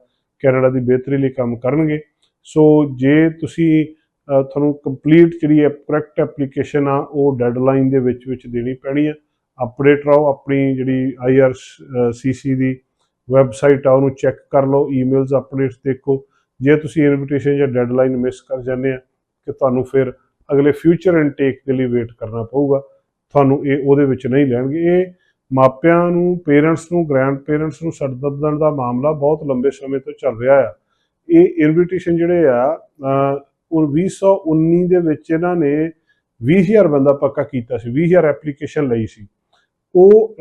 ਕੈਨੇਡਾ ਦੀ ਬਿਹਤਰੀ ਲਈ ਕੰਮ ਕਰਨਗੇ। ਸੋ ਜੇ ਤੁਸੀਂ ਤੁਹਾਨੂੰ ਕੰਪਲੀਟ ਜਿਹੜੀ ਹੈ ਕਰੈਕਟ ਐਪਲੀਕੇਸ਼ਨ ਆ, ਉਹ ਡੈਡਲਾਈਨ ਦੇ ਵਿੱਚ ਵਿੱਚ ਦੇਣੀ ਪੈਣੀ ਆ। ਅਪਡੇਟ ਰਹੋ, ਆਪਣੀ ਜਿਹੜੀ ਆਈਆਰਸੀਸੀ ਦੀ ਵੈਬਸਾਈਟ ਆ, ਉਹਨੂੰ ਚੈੱਕ ਕਰ ਲਓ ਈਮੇਲਸ ਅਪਡੇਟਸ ਦੇਖੋ। ਜੇ ਤੁਸੀਂ ਇਨਵੀਟੇਸ਼ਨ ਜਾਂ ਡੈਡਲਾਈਨ ਮਿਸ ਕਰ ਜਾਂਦੇ ਆ ਕਿ ਤੁਹਾਨੂੰ ਫਿਰ ਅਗਲੇ ਫਿਊਚਰ ਇਨਟੇਕ ਦੇ ਲਈ ਵੇਟ ਕਰਨਾ ਪਊਗਾ। ਤੁਹਾਨੂੰ ਇਹ ਉਹਦੇ ਵਿੱਚ ਨਹੀਂ ਲੈਣਗੇ। ਇਹ ਮਾਪਿਆਂ ਨੂੰ ਪੇਰੈਂਟਸ ਨੂੰ ਗ੍ਰੈਂਡ ਪੇਰੈਂਟਸ ਨੂੰ ਸੱਟ ਸੱਦਣ ਦਾ ਮਾਮਲਾ ਬਹੁਤ ਲੰਬੇ ਸਮੇਂ ਤੋਂ ਚੱਲ ਰਿਹਾ ਆ। ਇਹ ਇਨਵੀਟੇਸ਼ਨ ਜਿਹੜੇ ਆ ਅਹ, ਉਹ 2019 ਦੇ ਵਿੱਚ ਇਹਨਾਂ ਨੇ 20000 ਬੰਦਾ ਪੱਕਾ ਕੀਤਾ ਸੀ 20000 ਐਪਲੀਕੇਸ਼ਨ ਲਈ ਸੀ। ਉਹ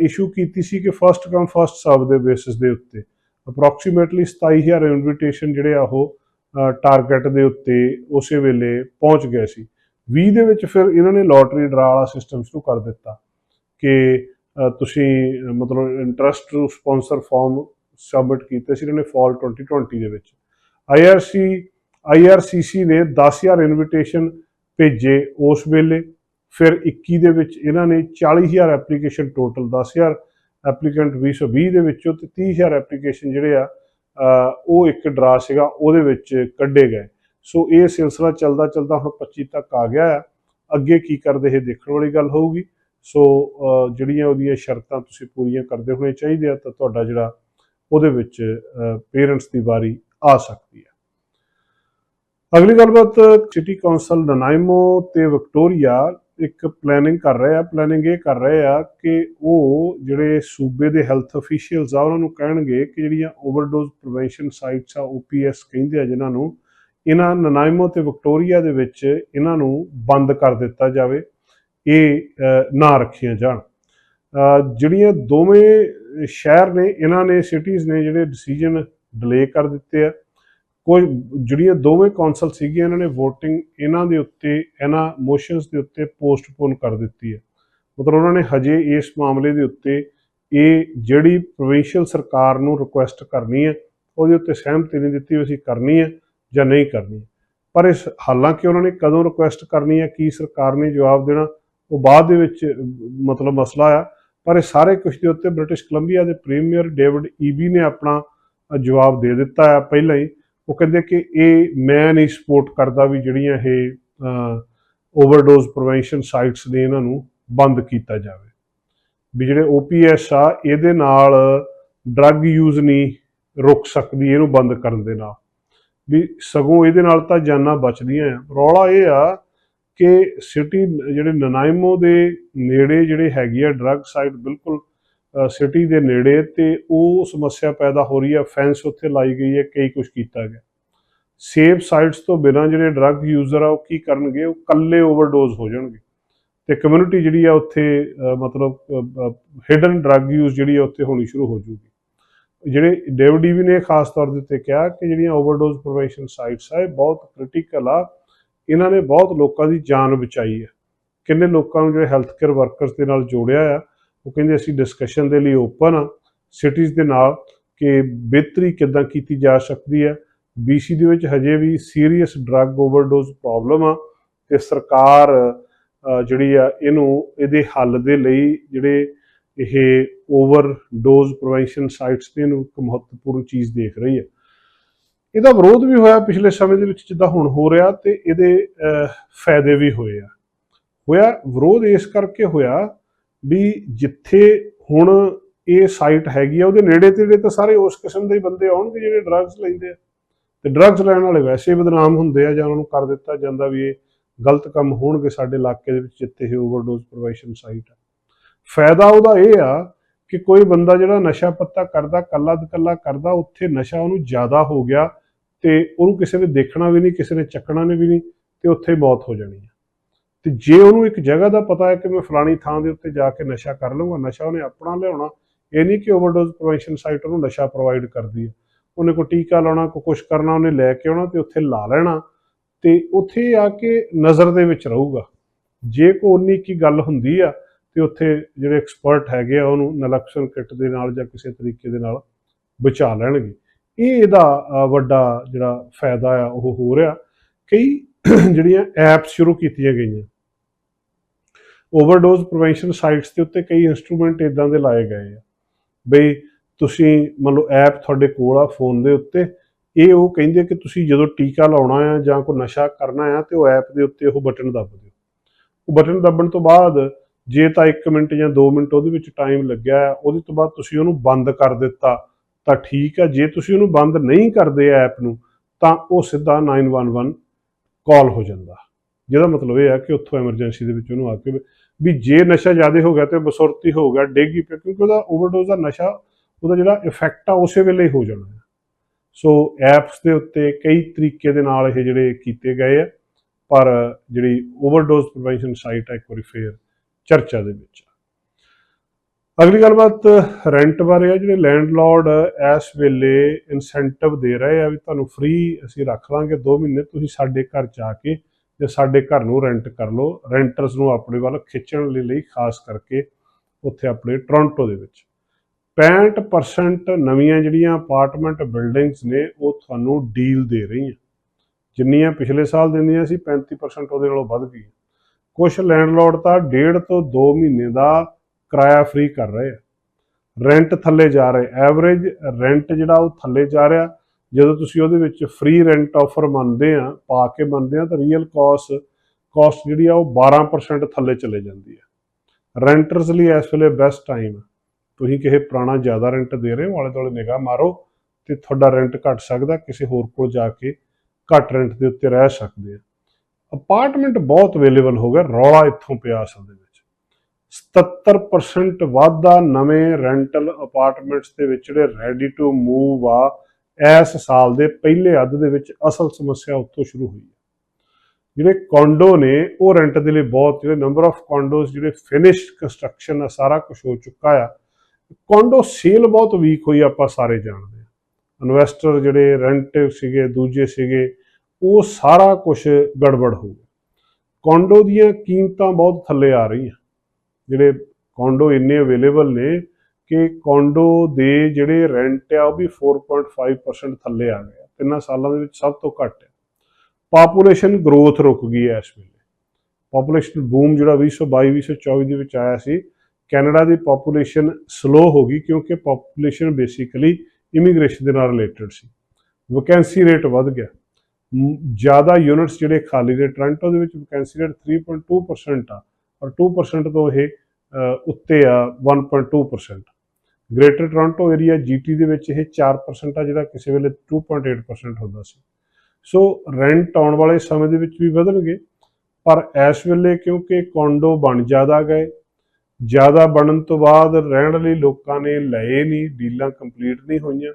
ਇਸ਼ੂ ਕੀਤੀ ਸੀ ਕਿ ਫਸਟ ਕਮ ਫਸਟ ਸਰਵ ਦੇ ਬੇਸਿਸ ਦੇ ਉੱਤੇ। ਅਪਰੋਕਸੀਮੇਟਲੀ 27000 ਇਨਵੀਟੇਸ਼ਨ ਜਿਹੜੇ ਆ ਉਹ ਟਾਰਗੇਟ ਦੇ ਉੱਤੇ ਉਸੇ ਵੇਲੇ ਪਹੁੰਚ ਗਏ ਸੀ। 20 ਦੇ ਵਿੱਚ ਫਿਰ ਇਹਨਾਂ ਨੇ ਲੋਟਰੀ ਡਰਾ ਵਾਲਾ ਸਿਸਟਮ ਸ਼ੁਰੂ ਕਰ ਦਿੱਤਾ ਕਿ ਤੁਸੀਂ, ਮਤਲਬ ਇੰਟਰਸਟ ਨੂੰ ਸਪਾਂਸਰ ਫਾਰਮ ਸਬਮਿਟ ਕੀਤੇ ਸੀ ਇਹਨਾਂ ਨੇ ਫਾਲ 2020 ਦੇ ਵਿੱਚ। ਆਈਆਰਸੀ ਆਈਆਰਸੀਸੀ ਨੇ 10000 ਇਨਵੀਟੇਸ਼ਨ ਭੇਜੇ ਉਸ ਵੇਲੇ। ਫਿਰ 21 ਦੇ ਵਿੱਚ ਇਹਨਾਂ ਨੇ 40000 ਐਪਲੀਕੇਸ਼ਨ ਟੋਟਲ 10000 ਐਪਲੀਕੈਂਟ 2020 ਦੇ ਵਿੱਚੋਂ ਤੇ 30000 ਐਪਲੀਕੇਸ਼ਨ ਜਿਹੜੇ ਆ ਉਹ ਇੱਕ ਡਰਾ ਸੀਗਾ, ਉਹਦੇ ਵਿੱਚ ਕੱਢੇ ਗਏ। ਸੋ ਇਹ ਸਿਲਸਿਲਾ ਚੱਲਦਾ ਚੱਲਦਾ ਹੁਣ 25 ਤੱਕ ਆ ਗਿਆ ਆ। ਅੱਗੇ ਕੀ ਕਰਦੇ ਇਹ ਦੇਖਣ ਵਾਲੀ ਗੱਲ ਹੋਊਗੀ। ਸੋ ਜਿਹੜੀਆਂ ਉਹਦੀਆਂ ਸ਼ਰਤਾਂ ਤੁਸੀਂ ਪੂਰੀਆਂ ਕਰਦੇ ਹੋਣੇ ਚਾਹੀਦੇ ਆ, ਤਾਂ ਤੁਹਾਡਾ ਜਿਹੜਾ ਉਹਦੇ ਵਿੱਚ ਪੇਰੈਂਟਸ ਦੀ ਵਾਰੀ ਆ ਸਕਦੀ ਹੈ। ਅਗਲੀ ਗੱਲਬਾਤ ਸਿਟੀ ਕੌਂਸਲ ਨਨਾਇਮੋ ਤੇ ਵਿਕਟੋਰੀਆ ਇੱਕ ਪਲੈਨਿੰਗ ਕਰ ਰਹੇ ਆ ਪਲੈਨਿੰਗ ਇਹ ਕਰ ਰਹੇ ਆ ਕਿ ਉਹ ਜਿਹੜੇ ਸੂਬੇ ਦੇ ਹੈਲਥ ਅਫੀਸ਼ੀਅਲਸ ਆ, ਉਹਨਾਂ ਨੂੰ ਕਹਿਣਗੇ ਕਿ ਜਿਹੜੀਆਂ ਓਵਰਡੋਜ਼ ਪ੍ਰੀਵੈਂਸ਼ਨ ਸਾਈਟਸ ਆ ਓਪੀਐਸ ਕਹਿੰਦੇ ਆ ਜਿਨ੍ਹਾਂ ਨੂੰ, ਇਹਨਾਂ ਨਨਾਇਮੋ ਤੇ ਵਿਕਟੋਰੀਆ ਦੇ ਵਿੱਚ ਇਹਨਾਂ ਨੂੰ ਬੰਦ ਕਰ ਦਿੱਤਾ ਜਾਵੇ। ਇਹ ਨਾ ਰੱਖੀਆਂ ਜਾਣ। ਜਿਹੜੀਆਂ ਦੋਵੇਂ ਸ਼ਹਿਰ ਨੇ, ਇਹਨਾਂ ਨੇ ਸਿਟੀਜ਼ ਨੇ ਜਿਹੜੇ ਡਿਸੀਜਨ ਡਿਲੇ ਕਰ ਦਿੱਤੇ ਆ। ਕੋਈ ਜਿਹੜੀਆਂ ਦੋਵੇਂ ਕੌਂਸਲ ਸੀਗੀਆਂ, ਇਹਨਾਂ ਨੇ VOTING ਇਹਨਾਂ ਦੇ ਉੱਤੇ, ਇਹਨਾਂ ਮੋਸ਼ਨਸ ਦੇ ਉੱਤੇ ਪੋਸਟਪੋਨ ਕਰ ਦਿੱਤੀ ਹੈ ਮਤਲਬ ਉਹਨਾਂ ਨੇ ਹਜੇ ਇਸ ਮਾਮਲੇ ਦੇ ਉੱਤੇ ਇਹ ਜਿਹੜੀ ਪ੍ਰੋਵਿੰਸ਼ੀਅਲ ਸਰਕਾਰ ਨੂੰ ਰਿਕੁਐਸਟ ਕਰਨੀ ਹੈ ਉਹਦੇ ਉੱਤੇ ਸਹਿਮਤੀ ਨਹੀਂ ਦਿੱਤੀ ਵੀ ਅਸੀਂ ਕਰਨੀ ਹੈ ਜਾਂ ਨਹੀਂ ਕਰਨੀ। ਪਰ ਇਸ ਹਾਲਾਂਕਿ ਉਹਨਾਂ ਨੇ ਕਦੋਂ ਰਿਕੁਐਸਟ ਕਰਨੀ ਹੈ ਕੀ ਸਰਕਾਰ ਨੇ ਜਵਾਬ ਦੇਣਾ ਉਹ ਬਾਅਦ ਦੇ ਵਿੱਚ, ਮਤਲਬ ਮਸਲਾ ਆ ਪਰ ਇਹ ਸਾਰੇ ਕੁਝ ਦੇ ਉੱਤੇ ਬ੍ਰਿਟਿਸ਼ ਕੋਲੰਬੀਆ ਦੇ ਪ੍ਰੀਮੀਅਰ ਡੇਵਿਡ ਈਬੀ ਨੇ ਆਪਣਾ ਜਵਾਬ ਦੇ ਦਿੱਤਾ ਹੈ ਪਹਿਲਾਂ ਹੀ। ਉਹ ਕਹਿੰਦੇ ਕਿ ਇਹ ਮੈਂ ਨਹੀਂ ਸਪੋਰਟ ਕਰਦਾ ਵੀ ਜਿਹੜੀਆਂ ਇਹ ਓਵਰਡੋਜ਼ ਪ੍ਰੀਵੈਂਸ਼ਨ ਸਾਈਟਸ ਨੇ ਇਹਨਾਂ ਨੂੰ ਬੰਦ ਕੀਤਾ ਜਾਵੇ। ਵੀ ਜਿਹੜੇ ਓਪੀਐਸ ਆ, ਇਹਦੇ ਨਾਲ ਡਰੱਗ ਯੂਜ਼ ਨਹੀਂ ਰੁਕ ਸਕਦੀ, ਇਹਨੂੰ ਬੰਦ ਕਰਨ ਦੇ ਨਾਲ। ਵੀ ਸਗੋਂ ਇਹਦੇ ਨਾਲ ਤਾਂ ਜਾਨਾਂ ਬਚਦੀਆਂ ਆ। ਰੌਲਾ ਇਹ ਆ ਕਿ ਸਿਟੀ ਜਿਹੜੇ ਨਨਾਇਮੋ ਦੇ ਨੇੜੇ ਜਿਹੜੇ ਹੈਗੀ ਆ ਡਰੱਗ ਸਾਈਟ, ਬਿਲਕੁਲ ਸਿਟੀ ਦੇ ਨੇੜੇ ਤੇ ਉਹ ਸਮੱਸਿਆ ਪੈਦਾ ਹੋ ਰਹੀ ਆ, ਫੈਂਸ ਉੱਥੇ ਲਾਈ ਗਈ ਹੈ, ਕਈ ਕੁਝ ਕੀਤਾ ਗਿਆ। ਸੇਫ ਸਾਈਟਸ ਤੋਂ ਬਿਨਾਂ ਜਿਹੜੇ ਡਰੱਗ ਯੂਜ਼ਰ ਆ, ਉਹ ਕੀ ਕਰਨਗੇ? ਉਹ ਕੱਲੇ ਓਵਰਡੋਜ਼ ਹੋ ਜਾਣਗੇ। ਤੇ ਕਮਿਊਨਿਟੀ ਜਿਹੜੀ ਆ, ਉੱਥੇ ਮਤਲਬ ਹਿਡਨ ਡਰੱਗ ਯੂਜ਼ ਜਿਹੜੀ ਆ, ਉੱਥੇ ਹੋਣੀ ਸ਼ੁਰੂ ਹੋ ਜੂਗੀ। ਜਿਹੜੇ ਡੇਵ ਡੀਵੀ ਨੇ ਖਾਸ ਤੌਰ ਦੇ ਉੱਤੇ ਕਿਹਾ ਕਿ ਜਿਹੜੀਆਂ ਓਵਰਡੋਜ਼ ਪ੍ਰੀਵੈਂਸ਼ਨ ਸਾਈਟਸ ਆ, ਇਹ ਬਹੁਤ ਕ੍ਰਿਟੀਕਲ ਆ ਇਹਨਾਂ ਨੇ ਬਹੁਤ ਲੋਕਾਂ ਦੀ ਜਾਨ ਬਚਾਈ ਹੈ। ਕਿੰਨੇ ਲੋਕਾਂ ਨੂੰ ਜਿਹੜੇ ਹੈਲਥ ਕੇਅਰ ਵਰਕਰਸ ਦੇ ਨਾਲ ਜੋੜਿਆ ਆ, ਉਹ ਕਹਿੰਦੇ ਅਸੀਂ ਡਿਸਕਸ਼ਨ ਦੇ ਲਈ ਓਪਨ ਆ ਸਿਟੀਜ਼ ਦੇ ਨਾਲ ਕਿ ਬਿਹਤਰੀ ਕਿੱਦਾਂ ਕੀਤੀ ਜਾ ਸਕਦੀ ਹੈ। BC ਦੇ ਵਿੱਚ ਹਜੇ ਵੀ ਸੀਰੀਅਸ ਡਰੱਗ ਓਵਰਡੋਜ਼ ਪ੍ਰੋਬਲਮ ਆ ਤੇ ਸਰਕਾਰ ਜਿਹੜੀ ਆ, ਇਹਨੂੰ, ਇਹਦੇ ਹੱਲ ਦੇ ਲਈ ਜਿਹੜੇ ਇਹ ਓਵਰਡੋਜ਼ ਪ੍ਰੀਵੈਂਸ਼ਨ ਸਾਈਟਸ ਨੇ, ਇਹਨੂੰ ਇੱਕ ਮਹੱਤਵਪੂਰਨ ਚੀਜ਼ ਦੇਖ ਰਹੀ ਹੈ। ਇਹਦਾ ਵਿਰੋਧ ਵੀ ਹੋਇਆ ਪਿਛਲੇ ਸਮੇਂ ਦੇ ਵਿੱਚ ਜਿੱਦਾਂ ਹੁਣ ਹੋ ਰਿਹਾ ਤੇ ਇਹਦੇ ਫਾਇਦੇ ਵੀ ਹੋਏ ਆ। ਹੋਇਆ ਵਿਰੋਧ ਇਸ ਕਰਕੇ ਹੋਇਆ ਵੀ ਜਿੱਥੇ ਹੁਣ ਇਹ ਸਾਈਟ ਹੈਗੀ ਆ, ਉਹਦੇ ਨੇੜੇ ਤੇੜੇ ਤਾਂ ਸਾਰੇ ਉਸ ਕਿਸਮ ਦੇ ਬੰਦੇ ਆਉਣਗੇ ਜਿਹੜੇ ਡਰੱਗਸ ਲੈਂਦੇ ਆ। ਤੇ ਡਰੱਗਸ ਲੈਣ ਵਾਲੇ ਵੈਸੇ ਬਦਨਾਮ ਹੁੰਦੇ ਆ ਜਾਂ ਉਹਨਾਂ ਨੂੰ ਕਰ ਦਿੱਤਾ ਜਾਂਦਾ ਵੀ ਇਹ ਗਲਤ ਕੰਮ ਹੋਣਗੇ ਸਾਡੇ ਇਲਾਕੇ ਦੇ ਵਿੱਚ ਜਿੱਥੇ ਇਹ ਓਵਰਡੋਜ਼ ਪ੍ਰੀਵੈਂਸ਼ਨ ਸਾਈਟ ਆ। ਫਾਇਦਾ ਉਹਦਾ ਇਹ ਆ ਕਿ ਕੋਈ ਬੰਦਾ ਜਿਹੜਾ ਨਸ਼ਾ ਪੱਤਾ ਕਰਦਾ, ਕੱਲਾ ਕੱਲਾ ਕਰਦਾ, ਉੱਥੇ ਨਸ਼ਾ ਉਹਨੂੰ ਜ਼ਿਆਦਾ ਹੋ ਗਿਆ ਤੇ ਉਹਨੂੰ ਕਿਸੇ ਨੇ ਦੇਖਣਾ ਵੀ ਨਹੀਂ, ਕਿਸੇ ਨੇ ਚੱਕਣਾ ਨੇ ਵੀ ਨਹੀਂ ਤੇ ਉੱਥੇ ਮੌਤ ਹੋ ਜਾਣੀ ਹੈ। ਤੇ ਜੇ ਉਹਨੂੰ ਇੱਕ ਜਗ੍ਹਾ ਦਾ ਪਤਾ ਹੈ ਕਿ ਮੈਂ ਫਲਾਣੀ ਥਾਂ ਦੇ ਉੱਤੇ ਜਾ ਕੇ ਨਸ਼ਾ ਕਰ ਲਵਾਂਗਾ ਨਸ਼ਾ ਉਹਨੇ ਆਪਣਾ ਲਿਆਉਣਾ, ਇਹ ਨਹੀਂ ਕਿ ਓਵਰਡੋਜ਼ ਪ੍ਰੀਵੈਂਸ਼ਨ ਸਾਈਟ ਉਹਨੂੰ ਨਸ਼ਾ ਪ੍ਰੋਵਾਈਡ ਕਰਦੀ ਹੈ। ਉਹਨੇ ਕੋਈ ਟੀਕਾ ਲਾਉਣਾ, ਕੋਈ ਕੁਛ ਕਰਨਾ, ਉਹਨੇ ਲੈ ਕੇ ਆਉਣਾ ਤੇ ਉੱਥੇ ਲਾ ਲੈਣਾ ਤੇ ਉੱਥੇ ਆ ਕੇ ਨਜ਼ਰ ਦੇ ਵਿੱਚ ਰਹੂਗਾ। ਜੇ ਕੋਈ ਉਨੀ ਕੀ ਗੱਲ ਹੁੰਦੀ ਆ ਤੇ ਉੱਥੇ ਜਿਹੜੇ ਐਕਸਪਰਟ ਹੈਗੇ ਆ, ਉਹਨੂੰ ਨਲਕਸ਼ਨ ਕਿੱਟ ਦੇ ਨਾਲ ਜਾਂ ਕਿਸੇ ਤਰੀਕੇ ਦੇ ਨਾਲ ਬਚਾ ਲੈਣਗੇ। ਇਹ ਇਹਦਾ ਵੱਡਾ ਜਿਹੜਾ ਫਾਇਦਾ ਆ, ਉਹ ਹੋ ਰਿਹਾ। ਕਈ ਜਿਹੜੀਆਂ ਐਪਸ ਸ਼ੁਰੂ ਕੀਤੀਆਂ ਗਈਆਂ। ਓਵਰਡੋਜ਼ ਪ੍ਰੀਵੈਂਸ਼ਨ ਸਾਈਟਸ ਦੇ ਉੱਤੇ ਕਈ ਇਨਸਟਰੂਮੈਂਟ ਇਦਾਂ ਦੇ ਲਾਏ ਗਏ ਆ। ਬਈ ਤੁਸੀਂ ਮੰਨ ਲਓ ਐਪ ਤੁਹਾਡੇ ਕੋਲ ਆ ਫੋਨ ਦੇ ਉੱਤੇ, ਇਹ ਉਹ ਕਹਿੰਦੇ ਕਿ ਤੁਸੀਂ ਜਦੋਂ ਟੀਕਾ ਲਾਉਣਾ ਆ ਜਾਂ ਕੋਈ ਨਸ਼ਾ ਕਰਨਾ ਆ, ਤੇ ਉਹ ਐਪ ਦੇ ਉੱਤੇ ਉਹ ਬਟਨ ਦੱਬ ਦਿਓ। ਉਹ ਬਟਨ ਦੱਬਣ ਤੋਂ ਬਾਅਦ ਜੇ ਤਾਂ 1 ਮਿੰਟ ਜਾਂ 2 ਮਿੰਟ ਉਹਦੇ ਵਿੱਚ ਟਾਈਮ ਲੱਗਿਆ, ਉਹਦੇ ਤੋਂ ਬਾਅਦ ਤੁਸੀਂ ਉਹਨੂੰ ਬੰਦ ਕਰ ਦਿੱਤਾ, ਤਾਂ ਠੀਕ ਹੈ। ਜੇ ਤੁਸੀਂ ਉਹਨੂੰ ਬੰਦ ਨਹੀਂ ਕਰਦੇ ਐਪ ਨੂੰ, ਤਾਂ ਉਹ ਸਿੱਧਾ 911 ਕਾਲ ਹੋ ਜਾਂਦਾ। ਜਿਹਦਾ ਮਤਲਬ ਇਹ ਆ ਕਿ ਉੱਥੋਂ ਐਮਰਜੈਂਸੀ ਦੇ ਵਿੱਚ ਉਹਨੂੰ ਆ ਕੇ ਵੀ ਜੇ ਨਸ਼ਾ ਜ਼ਿਆਦਾ ਹੋ ਗਿਆ ਤੇ ਬਸੁਰਤੀ ਹੋ ਗਿਆ, ਡੇਗੀ ਪਿਆ, ਕਿਉਂਕਿ ਉਹਦਾ ਓਵਰਡੋਜ਼ ਦਾ ਨਸ਼ਾ, ਉਹਦਾ ਜਿਹੜਾ ਇਫੈਕਟ ਆ, ਉਸੇ ਵੇਲੇ ਹੋ ਜਾਣਾ ਹੈ। ਸੋ ਐਪਸ ਦੇ ਉੱਤੇ ਕਈ ਤਰੀਕੇ ਦੇ ਨਾਲ ਇਹ ਜਿਹੜੇ ਕੀਤੇ ਗਏ ਆ, ਪਰ ਜਿਹੜੀ ਓਵਰਡੋਜ਼ ਪ੍ਰੀਵੈਂਸ਼ਨ ਸਾਈਟ ਹੈ ਇੱਕ ਵਾਰੀ ਫੇਰ ਚਰਚਾ ਦੇ ਵਿੱਚ। ਅਗਲੀ ਗੱਲਬਾਤ ਰੈਂਟ ਬਾਰੇ ਆ, ਜਿਹੜੇ ਲੈਂਡਲਾਰਡ ਇਸ ਵੇਲੇ ਇਨਸੈਂਟਿਵ ਦੇ ਰਹੇ ਆ ਵੀ ਤੁਹਾਨੂੰ ਫ੍ਰੀ ਅਸੀਂ ਰੱਖ ਲਾਂਗੇ 2 ਮਹੀਨੇ ਤੁਸੀਂ ਸਾਡੇ ਘਰ ਚ ਆ ਕੇ ਜਾਂ ਸਾਡੇ ਘਰ ਨੂੰ ਰੈਂਟ ਕਰ ਲਓ ਰੈਂਟਰਸ ਨੂੰ ਆਪਣੇ ਵੱਲ ਖਿੱਚਣ ਦੇ ਲਈ ਖਾਸ ਕਰਕੇ ਉੱਥੇ ਆਪਣੇ ਟੋਰਾਂਟੋ ਦੇ ਵਿੱਚ। 65% ਨਵੀਆਂ ਜਿਹੜੀਆਂ ਅਪਾਰਟਮੈਂਟ ਬਿਲਡਿੰਗਸ ਨੇ, ਉਹ ਤੁਹਾਨੂੰ ਡੀਲ ਦੇ ਰਹੀਆਂ। ਜਿੰਨੀਆਂ ਪਿਛਲੇ ਸਾਲ ਦਿੰਦੀਆਂ ਸੀ 35% ਉਹਦੇ ਨਾਲੋਂ ਵੱਧ ਗਈਆਂ। ਕੁਝ ਲੈਂਡਲੋਰਡ ਤਾਂ ਡੇਢ ਤੋਂ 2 ਮਹੀਨੇ ਦਾ ਕਿਰਾਇਆ ਫ੍ਰੀ ਕਰ ਰਹੇ ਆ। ਰੈਂਟ ਥੱਲੇ ਜਾ ਰਹੇ ਐਵਰੇਜ ਰੈਂਟ ਜਿਹੜਾ ਉਹ ਥੱਲੇ ਜਾ ਰਿਹਾ। ਜਦੋਂ ਤੁਸੀਂ ਉਹਦੇ ਵਿੱਚ ਫ੍ਰੀ ਰੈਂਟ ਆਫਰ ਮੰਨਦੇ ਆ, ਪਾ ਕੇ ਮੰਨਦੇ ਆ, ਤਾਂ ਰੀਅਲ ਕਾਸਟ ਕਾਸਟ ਜਿਹੜੀ ਆ ਉਹ 12% ਥੱਲੇ ਚਲੇ ਜਾਂਦੀ ਹੈ ਰੈਂਟਰਸ ਲਈ ਇਸ ਵੇਲੇ ਬੈਸਟ ਟਾਈਮ ਤੁਸੀਂ ਕਿਸੇ ਪੁਰਾਣਾ ਜ਼ਿਆਦਾ ਰੈਂਟ ਦੇ ਰਹੇ ਹੋ, ਆਲੇ ਦੁਆਲੇ ਨਿਗਾਹ ਮਾਰੋ ਤੇ ਤੁਹਾਡਾ ਰੈਂਟ ਘਟ ਸਕਦਾ, ਕਿਸੇ ਹੋਰ ਕੋਲ ਜਾ ਕੇ ਘੱਟ ਰੈਂਟ ਦੇ ਉੱਤੇ ਰਹਿ ਸਕਦੇ ਆ। ਅਪਾਰਟਮੈਂਟ ਬਹੁਤ ਅਵੇਲੇਬਲ ਹੋ ਗਿਆ ਰੌਲਾ ਇੱਥੋਂ ਪਿਆ ਅਸਲ ਦੇ ਵਿੱਚ। 77% ਵਾਧਾ ਨਵੇਂ ਰੈਂਟਲ ਅਪਾਰਟਮੈਂਟਸ ਦੇ ਵਿੱਚ ਜਿਹੜੇ ਰੈਡੀ ਟੂ ਮੂਵ ਆ, ਇਸ ਸਾਲ ਦੇ ਪਹਿਲੇ ਅੱਧ ਦੇ ਵਿੱਚ ਅਸਲ ਸਮੱਸਿਆ ਉੱਥੋਂ ਸ਼ੁਰੂ ਹੋਈ ਹੈ। ਜਿਹੜੇ ਕੌਂਡੋ ਨੇ, ਉਹ ਰੈਂਟ ਦੇ ਲਈ ਬਹੁਤ, ਜਿਹੜੇ ਨੰਬਰ ਆਫ ਕੌਂਡੋਸ ਜਿਹੜੇ ਫਿਨਿਸ਼ਡ ਕੰਸਟਰਕਸ਼ਨ ਆ, ਸਾਰਾ ਕੁਝ ਹੋ ਚੁੱਕਾ ਆ। ਕੌਂਡੋ ਸੇਲ ਬਹੁਤ ਵੀਕ ਹੋਈ, ਆਪਾਂ ਸਾਰੇ ਜਾਣਦੇ ਹਾਂ ਇਨਵੈਸਟਰ ਜਿਹੜੇ ਰੈਂਟ ਸੀਗੇ, ਦੂਜੇ ਸੀਗੇ ਉਹ ਸਾਰਾ ਕੁਝ ਗੜਬੜ ਹੋ ਗਿਆ। ਕੌਂਡੋ ਦੀਆਂ ਕੀਮਤਾਂ ਬਹੁਤ ਥੱਲੇ ਆ ਰਹੀਆਂ। ਜਿਹੜੇ ਕੌਂਡੋ ਇੰਨੇ ਅਵੇਲੇਬਲ ਨੇ ਕਿ ਕੌਂਡੋ ਦੇ ਜਿਹੜੇ ਰੈਂਟ ਆ ਉਹ ਵੀ 4.5% ਥੱਲੇ ਆ ਗਏ ਆ। ਤਿੰਨਾਂ ਸਾਲਾਂ ਦੇ ਵਿੱਚ ਸਭ ਤੋਂ ਘੱਟ ਹੈ ਪਾਪੂਲੇਸ਼ਨ ਗਰੋਥ ਰੁਕ ਗਈ ਹੈ ਇਸ ਵੇਲੇ। ਪਾਪੂਲੇਸ਼ਨ ਬੂਮ ਜਿਹੜਾ 2022 2024 ਦੇ ਵਿੱਚ ਆਇਆ ਸੀ, ਕੈਨੇਡਾ ਦੀ ਪਾਪੂਲੇਸ਼ਨ ਸਲੋ ਹੋ ਗਈ ਕਿਉਂਕਿ ਪਾਪੂਲੇਸ਼ਨ ਬੇਸਿਕਲੀ ਇਮੀਗ੍ਰੇਸ਼ਨ ਦੇ ਨਾਲ ਰਿਲੇਟਡ ਸੀ। ਵੈਕੈਂਸੀ ਰੇਟ ਵੱਧ ਗਿਆ। ਜ਼ਿਆਦਾ ਯੂਨਿਟਸ ਜਿਹੜੇ ਖਾਲੀ ਨੇ ਟੋਰਾਂਟੋ ਦੇ ਵਿੱਚ ਵੈਕੈਂਸੀ ਰੇਟ 3.2% ਆ ਔਰ 2% ਤੋਂ ਇਹ ਉੱਤੇ ਆ 1.2% ਗ੍ਰੇਟਰ ਟੋਰਾਂਟੋ ਏਰੀਆ ਜੀਟੀ ਦੇ ਵਿੱਚ ਇਹ 4% ਆ, ਜਿਹੜਾ ਕਿਸੇ ਵੇਲੇ 2.8% ਹੁੰਦਾ ਸੀ। ਸੋ ਰੈਂਟ ਆਉਣ ਵਾਲੇ ਸਮੇਂ ਦੇ ਵਿੱਚ ਵੀ ਵਧਣਗੇ, ਪਰ ਇਸ ਵੇਲੇ ਕਿਉਂਕਿ ਕੌਂਡੋ ਬਣ ਜ਼ਿਆਦਾ ਗਏ, ਜ਼ਿਆਦਾ ਬਣਨ ਤੋਂ ਬਾਅਦ ਰਹਿਣ ਲਈ ਲੋਕਾਂ ਨੇ ਲਏ ਨਹੀਂ ਡੀਲਾਂ ਕੰਪਲੀਟ ਨਹੀਂ ਹੋਈਆਂ।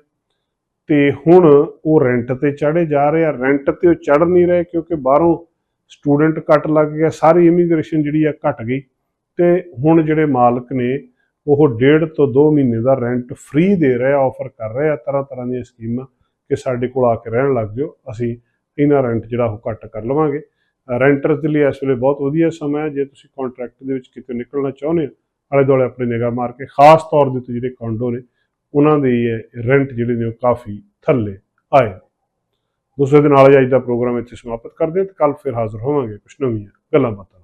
ਤੇ ਹੁਣ ਉਹ ਰੈਂਟ ਤੇ ਚੜੇ ਜਾ ਰਹੇ ਆ। ਰੈਂਟ ਤੇ ਉਹ ਚੜ ਨਹੀਂ ਰਹੇ ਕਿਉਂਕਿ ਬਾਹਰੋਂ ਸਟੂਡੈਂਟ ਕੱਟ ਲੱਗ ਗਿਆ। ਸਾਰੀ ਇਮੀਗ੍ਰੇਸ਼ਨ ਜਿਹੜੀ ਆ ਘਟ ਗਈ ਤੇ ਹੁਣ ਜਿਹੜੇ ਮਾਲਕ ਨੇ, ਉਹ ਡੇਢ ਤੋਂ 2 ਮਹੀਨੇ ਦਾ ਰੈਂਟ ਫ੍ਰੀ ਦੇ ਰਿਹਾ ਆ ਆਫਰ ਕਰ ਰਹੇ ਆ। ਤਰ੍ਹਾਂ ਤਰ੍ਹਾਂ ਦੀਆਂ ਸਕੀਮਾਂ ਕਿ ਸਾਡੇ ਕੋਲ ਆ ਕੇ ਰਹਿਣ ਲੱਗ ਜਾਓ। ਅਸੀਂ ਇਹਨਾਂ ਰੈਂਟ ਜਿਹੜਾ ਉਹ ਘੱਟ ਕਰ ਲਵਾਂਗੇ। ਰੈਂਟਰਸ ਦੇ ਲਈ ਇਸ ਵੇਲੇ ਬਹੁਤ ਵਧੀਆ ਸਮਾਂ ਹੈ। ਜੇ ਤੁਸੀਂ ਕੰਟਰੈਕਟ ਦੇ ਵਿੱਚ ਕਿਤੇ ਨਿਕਲਣਾ ਚਾਹੁੰਦੇ ਹੋ ਆਲੇ ਦੁਆਲੇ ਆਪਣੀ ਨਿਗਾਹ ਮਾਰ ਕੇ, ਖਾਸ ਤੌਰ ਦੇ ਉੱਤੇ ਜਿਹੜੇ ਕੌਂਡੋ ਨੇ ਉਹਨਾਂ ਦੇ ਰੈਂਟ ਜਿਹੜੇ ਨੇ ਉਹ ਕਾਫੀ ਥੱਲੇ ਆਏ। ਦੋਸਤੋ ਦੇ ਨਾਲ ਅੱਜ ਦਾ ਪ੍ਰੋਗਰਾਮ ਇੱਥੇ ਸਮਾਪਤ ਕਰਦੇ ਹਾਂ ਤੇ ਕੱਲ ਫਿਰ ਹਾਜ਼ਰ ਹੋਵਾਂਗੇ ਕੁਝ ਨਵੀਆਂ ਗੱਲਾਂ ਬਾਤਾਂ